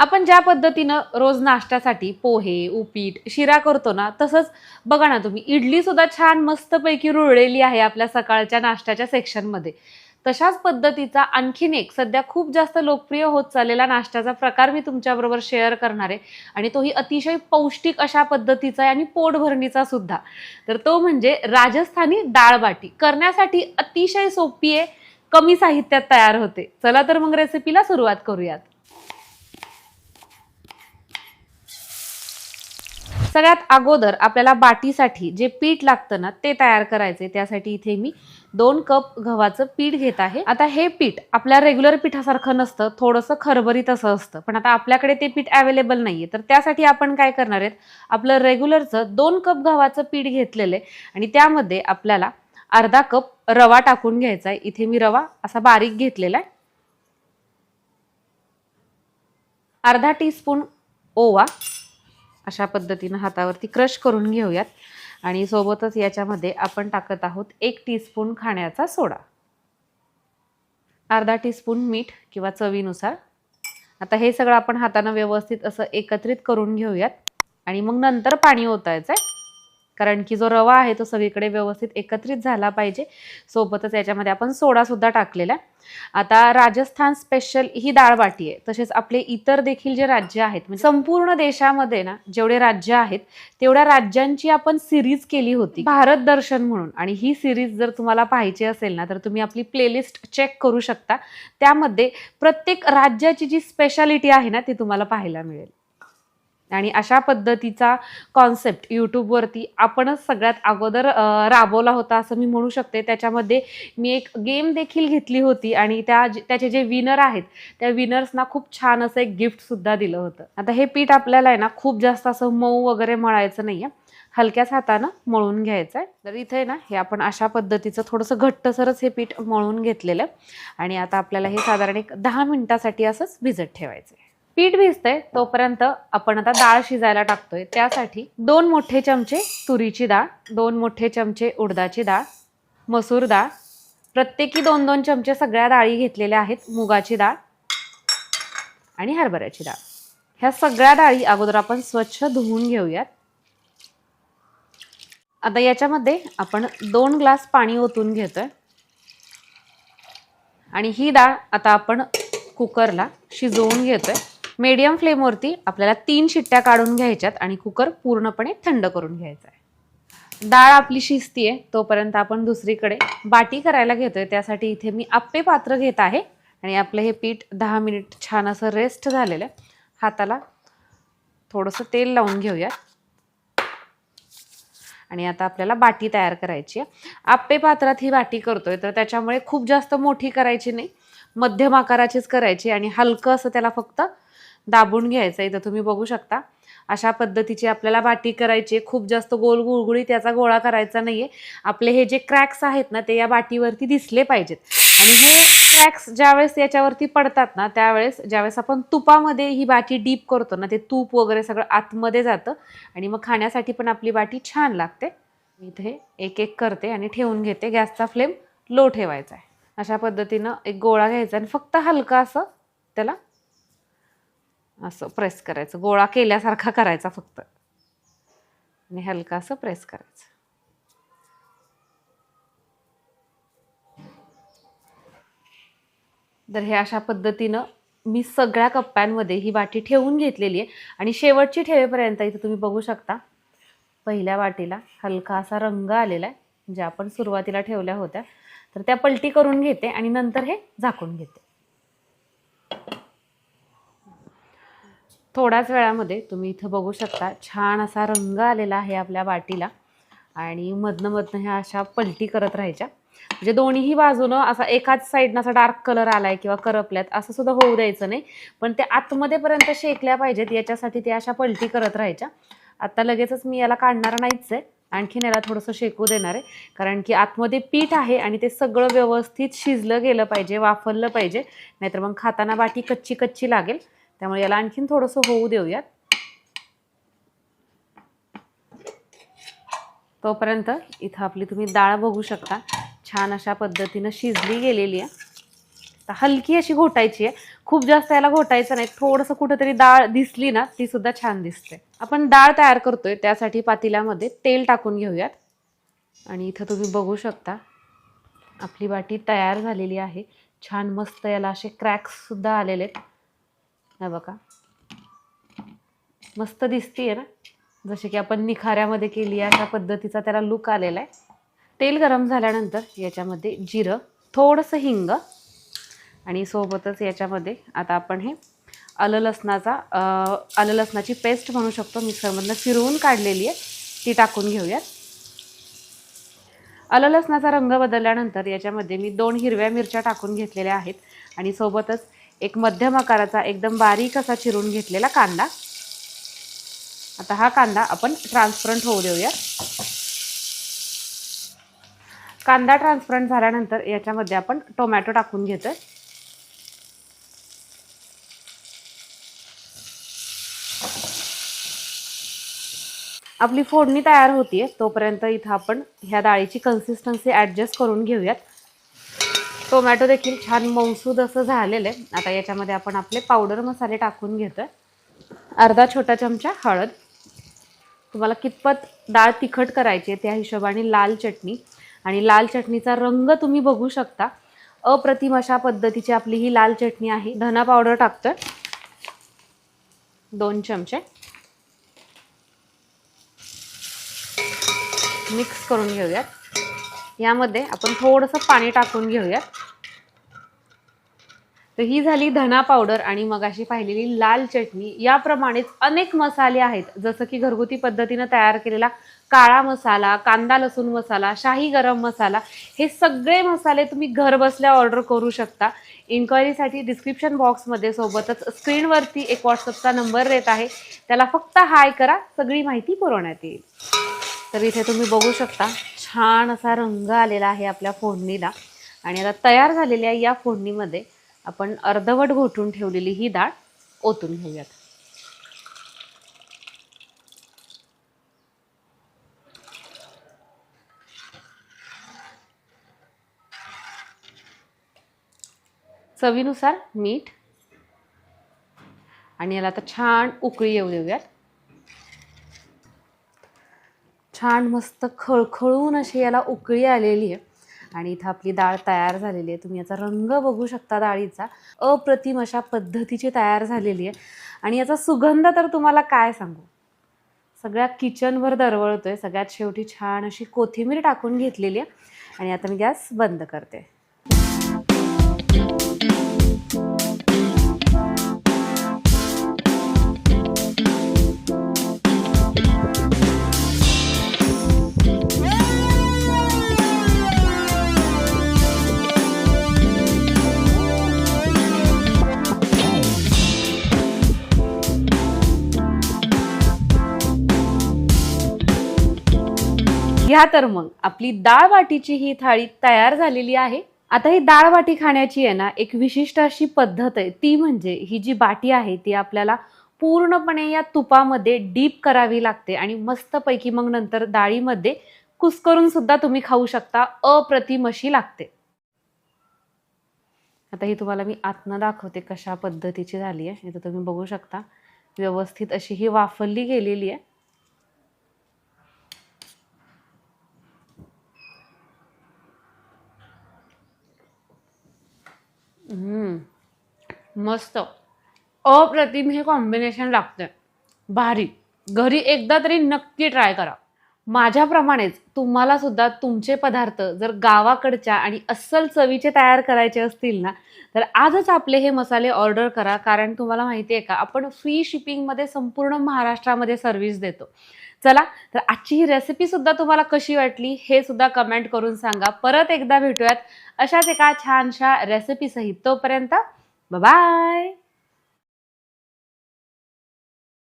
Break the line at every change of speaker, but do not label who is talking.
आपण ज्या पद्धतीनं रोज नाश्त्यासाठी पोहे उपीट शिरा करतो ना तसंच बघा ना तुम्ही इडली सुद्धा छान मस्तपैकी रुळलेली आहे आपल्या सकाळच्या नाश्त्याच्या सेक्शनमध्ये. तशाच पद्धतीचा आणखीन एक सध्या खूप जास्त लोकप्रिय होत चाललेला नाश्त्याचा प्रकार मी तुमच्याबरोबर शेअर करणार आहे आणि तोही अतिशय पौष्टिक अशा पद्धतीचा आहे आणि पोटभरणीचा सुद्धा. तर तो म्हणजे राजस्थानी डाळबाटी करण्यासाठी अतिशय सोपी आहे कमी साहित्यात तयार होते. चला तर मग रेसिपीला सुरुवात करूयात. सगळ्यात अगोदर आपल्याला बाटीसाठी जे पीठ लागतं ना ते तयार करायचे त्यासाठी इथे मी दोन कप गव्हाचं पीठ घेत आहे. आता हे पीठ आपल्या रेग्युलर पिठासारखं नसतं थोडंसं खरबरीत असं असतं. पण आता आपल्याकडे ते पीठ अवेलेबल नाहीये. तर त्यासाठी आपण काय करणार आहेत? आपलं रेग्युलरचं दोन कप गव्हाचं पीठ घेतलेलं आहे. आणि त्यामध्ये आपल्याला अर्धा कप रवा टाकून घ्यायचा आहे. इथे मी रवा असा बारीक घेतलेला आहे. अर्धा टीस्पून ओवा अशा पद्धतीनं हातावरती क्रश करून घेऊयात. आणि सोबतच याच्यामध्ये आपण टाकत आहोत एक टीस्पून खाण्याचा सोडा. अर्धा टीस्पून मीठ किंवा चवीनुसार. आता हे सगळं आपण हातानं व्यवस्थित असं एकत्रित करून घेऊयात. आणि मग नंतर पाणी ओतायचं आहे कारण की जो रवा आहे तो सगळीकडे व्यवस्थित एकत्रित झाला पाहिजे. सोबतच याच्यामध्ये आपण सोडासुद्धा टाकलेला आहे. आता राजस्थान स्पेशल ही डाळ बाटी आहे. तसेच आपले इतर देखील जे राज्य आहेत म्हणजे संपूर्ण देशामध्ये ना जेवढे राज्य आहेत तेवढ्या राज्यांची आपण सिरीज केली होती. भारत दर्शन म्हणून. आणि ही सिरीज जर तुम्हाला पाहायची असेल ना तर तुम्ही आपली प्लेलिस्ट चेक करू शकता. त्यामध्ये प्रत्येक राज्याची जी स्पेशालिटी आहे ना ती तुम्हाला पाहायला मिळेल. आणि अशा पद्धतीचा कॉन्सेप्ट यूट्यूबवरती आपणच सगळ्यात अगोदर राबवला होता असं मी म्हणू शकते. त्याच्यामध्ये मी एक गेम देखील घेतली होती आणि त्या त्याचे जे विनर आहेत त्या विनर्सना खूप छान असं एक गिफ्टसुद्धा दिलं होतं. आता हे पीठ आपल्याला आहे ना खूप जास्त असं मऊ वगैरे मळायचं नाही आहे हलक्याच हातानं मळून घ्यायचं आहे तर इथे आहे ना हे आपण अशा पद्धतीचं थोडंसं घट्टसरच हे पीठ मळून घेतलेलं आणि आता आपल्याला हे साधारण एक दहा मिनटासाठी असंच भिजत ठेवायचं आहे पीठ भिजतंय तोपर्यंत आपण आता डाळ शिजायला टाकतोय. त्यासाठी दोन मोठे चमचे तुरीची डाळ दोन मोठे चमचे उडदाची डाळ मसूर डाळ प्रत्येकी दोन दोन चमचे सगळ्या डाळी घेतलेल्या आहेत मुगाची डाळ आणि हरभऱ्याची डाळ. ह्या सगळ्या डाळी अगोदर आपण स्वच्छ धुवून घेऊयात. आता याच्यामध्ये आपण दोन ग्लास पाणी ओतून घेतोय. आणि ही डाळ आता आपण कुकरला शिजवून घेतोय. मीडियम फ्लेमवरती आपल्याला तीन शिट्ट्या काढून घ्यायच्यात आणि कुकर पूर्णपणे थंड करून घ्यायचा आहे डाळ आपली शिजतीये तोपर्यंत आपण दुसरीकडे बाटी करायला घेतोय. त्यासाठी इथे मी आप्पे पात्र घेत आहे आणि आपलं हे पीठ दहा मिनिट छान असं रेस्ट झालेलं आहे. हाताला थोडंसं तेल लावून घेऊया आणि आता आपल्याला बाटी तयार करायची आहे. आप्पे पात्रात ही बाटी करतोय तर त्याच्यामुळे खूप जास्त मोठी करायची नाही. मध्यम आकाराचीच करायची आणि हलकं असं त्याला फक्त दाबून घ्यायचं आहे तर तुम्ही बघू शकता. अशा पद्धतीची आपल्याला बाटी करायची आहे. खूप जास्त गोल गुळगुळी त्याचा गोळा करायचा नाहीये. आपले हे जे क्रॅक्स आहेत ना ते या बाटीवरती दिसले पाहिजेत. आणि हे क्रॅक्स ज्यावेळेस याच्यावरती पडतात ना त्यावेळेस ज्यावेळेस आपण तुपामध्ये ही बाटी डीप करतो ना ते तूप वगैरे सगळं आतमध्ये जातं. आणि मग खाण्यासाठी पण आपली बाटी छान लागते. मी इथे एक एक करते आणि ठेवून घेते. गॅसचा फ्लेम लो ठेवायचा आहे. अशा पद्धतीनं एक गोळा घ्यायचा आणि फक्त हलका असं त्याला असं प्रेस करायचं. गोळा केल्यासारखा करायचा फक्त. आणि हलका असं प्रेस करायचं. तर हे अशा पद्धतीनं मी सगळ्या कप्प्यांमध्ये ही वाटी ठेवून घेतलेली आहे. आणि शेवटची ठेवेपर्यंत इथे तुम्ही बघू शकता पहिल्या वाटीला हलका असा रंग आलेला आहे ज्या आपण सुरुवातीला ठेवल्या होत्या. तर त्या पलटी करून घेते आणि नंतर हे झाकून घेते. थोड्याच वेळामध्ये तुम्ही इथं बघू शकता छान असा रंग आलेला आहे आपल्या वाटीला. आणि मधनं मधनं ह्या अशा पलटी करत राहायच्या. म्हणजे दोन्हीही बाजूनं असा एकाच साईडनं असा डार्क कलर आलाय किंवा करपल्यात असं सुद्धा होऊ द्यायचं नाही. पण ते आतमध्येपर्यंत शेकल्या पाहिजेत याच्यासाठी ते अशा पलटी करत राहायच्या. आता लगेचच मी याला काढणार नाहीच आहे आणखीन याला थोडंसं शेकू देणार आहे. कारण की आतमध्ये पीठ आहे आणि ते सगळं व्यवस्थित शिजलं गेलं पाहिजे वाफरलं पाहिजे. नाहीतर मग खाताना बाटी कच्ची कच्ची लागेल. त्यामुळे याला आणखीन थोडंसं होऊ देऊयात. तोपर्यंत इथं आपली तुम्ही डाळ बघू शकता. छान अशा पद्धतीनं शिजली गेलेली आहे. तर हलकी अशी घोटायची आहे. खूप जास्त याला घोटायचं नाही. थोडंसं कुठंतरी डाळ दिसली ना ती सुद्धा छान दिसते. आपण डाळ तयार करतोय. त्यासाठी पातेल्यामध्ये तेल टाकून घेऊयात. आणि इथं तुम्ही बघू शकता. आपली बाटी तयार झालेली आहे. छान मस्त याला असे क्रॅक्ससुद्धा आलेले आहेत. हे बघा. मस्त दिसतीये ना? जसे की आपण निखाऱ्यामध्ये केली आहे अशा पद्धतीचा त्याला लुक आलेला आहे तेल गरम झाल्यानंतर याच्यामध्ये जिरं थोडंसं हिंग आणि सोबतच याच्यामध्ये आता आपण हे आलं लसणाचा आलं लसणाची पेस्ट म्हणू शकतो. मिक्सरमधनं फिरवून काढलेली आहे. ती टाकून घेऊयात. आलं लसणाचा रंग बदलल्यानंतर याच्यामध्ये मी दोन हिरव्या मिरच्या टाकून घेतलेल्या आहेत. आणि सोबतच एक मध्यम आकाराचा एकदम बारीक असा चिरून घेतलेला कांदा. आता हा कांदा आपण ट्रान्सपरंट होऊ देऊया. कांदा ट्रान्सपरंट झाल्यानंतर याच्यामध्ये आपण टोमॅटो टाकून घेतोय. आपली फोडणी तयार होतीये तोपर्यंत इथं आपण ह्या डाळीची कन्सिस्टन्सी ॲडजस्ट करून घेऊयात. टोमॅटो देखील छान मौसूद असं झालेलं आहे. आता याच्यामध्ये आपण आपले पावडर मसाले टाकून घेतोय. अर्धा छोटा चमचा हळद. तुम्हाला कितपत डाळ तिखट करायची आहे त्या हिशोबाने लाल चटणी. आणि लाल चटणीचा रंग तुम्ही बघू शकता. अप्रतिम अशा पद्धतीची आपली ही लाल चटणी आहे. धना पावडर टाकतोय. दोन चमचे. मिक्स करून घेऊयात. यामध्ये आपण थोडंसं पाणी टाकून घेऊयात. तर ही झाली धना पावडर आणि मगाशी पाहिलेली लाल चटणी. याप्रमाणेच अनेक मसाले आहेत. जसं की घरगुती पद्धतीनं तयार केलेला काळा मसाला कांदा लसूण मसाला शाही गरम मसाला हे सगळे मसाले तुम्ही घर बसल्या ऑर्डर करू शकता. इन्क्वायरीसाठी डिस्क्रिप्शन बॉक्समध्ये सोबतच स्क्रीनवरती एक व्हॉट्सअपचा नंबर देत आहे. त्याला फक्त हाय करा सगळी माहिती पुरवण्यात येईल. तर इथे तुम्ही बघू शकता छान असा रंग आलेला आहे आपल्या फोडणीला. आणि आता तयार झालेल्या या फोडणीमध्ये आपण अर्धवट घोटून ठेवलेली ही डाळ ओतून घेऊयात. चवीनुसार मीठ आणि याला आता छान उकळी येऊ देऊयात. छान मस्त खळखळून अशी याला उकळी आलेली आहे. आणि इथं आपली डाळ तयार झालेली आहे. तुम्ही याचा रंग बघू शकता डाळीचा. अप्रतिम अशा पद्धतीची तयार झालेली आहे. आणि याचा सुगंध तर तुम्हाला काय सांगू? सगळ्या किचनभर दरवळतोय. सगळ्यात शेवटी छान अशी कोथिंबीर टाकून घेतलेली आहे. आणि आता मी गॅस बंद करते. घ्या तर मग. आपली डाळ वाटीची ही थाळी तयार झालेली आहे. आता ही डाळ वाटी खाण्याची आहे ना एक विशिष्ट अशी पद्धत आहे. ती म्हणजे ही जी बाटी आहे ती आपल्याला पूर्णपणे या तुपामध्ये डीप करावी लागते आणि मस्तपैकी मग नंतर डाळीमध्ये कुस्करून सुद्धा तुम्ही खाऊ शकता अप्रतिम अशी लागते. आता ही तुम्हाला मी आतनं दाखवते कशा पद्धतीची झाली आहे. इथं तुम्ही बघू शकता. व्यवस्थित अशी ही वाफरली गेलेली आहे. मस्त. अप्रतिम हे कॉम्बिनेशन लागतं भारी. घरी एकदा तरी नक्की ट्राय करा. माझ्याप्रमाणेच तुम्हाला सुद्धा तुमचे पदार्थ जर गावाकडच्या आणि अस्सल चवीचे तयार करायचे असतील ना तर आजच आपले हे मसाले ऑर्डर करा. कारण तुम्हाला माहिती आहे का आपण फ्री शिपिंगमध्ये संपूर्ण महाराष्ट्रामध्ये सर्व्हिस देतो. चला तर आजची ही रेसिपी सुद्धा तुम्हाला कशी वाटली हे सुद्धा कमेंट करून सांगा. परत एकदा भेटूयात अशाच एका छानशा रेसिपीसहित तोपर्यंत बाय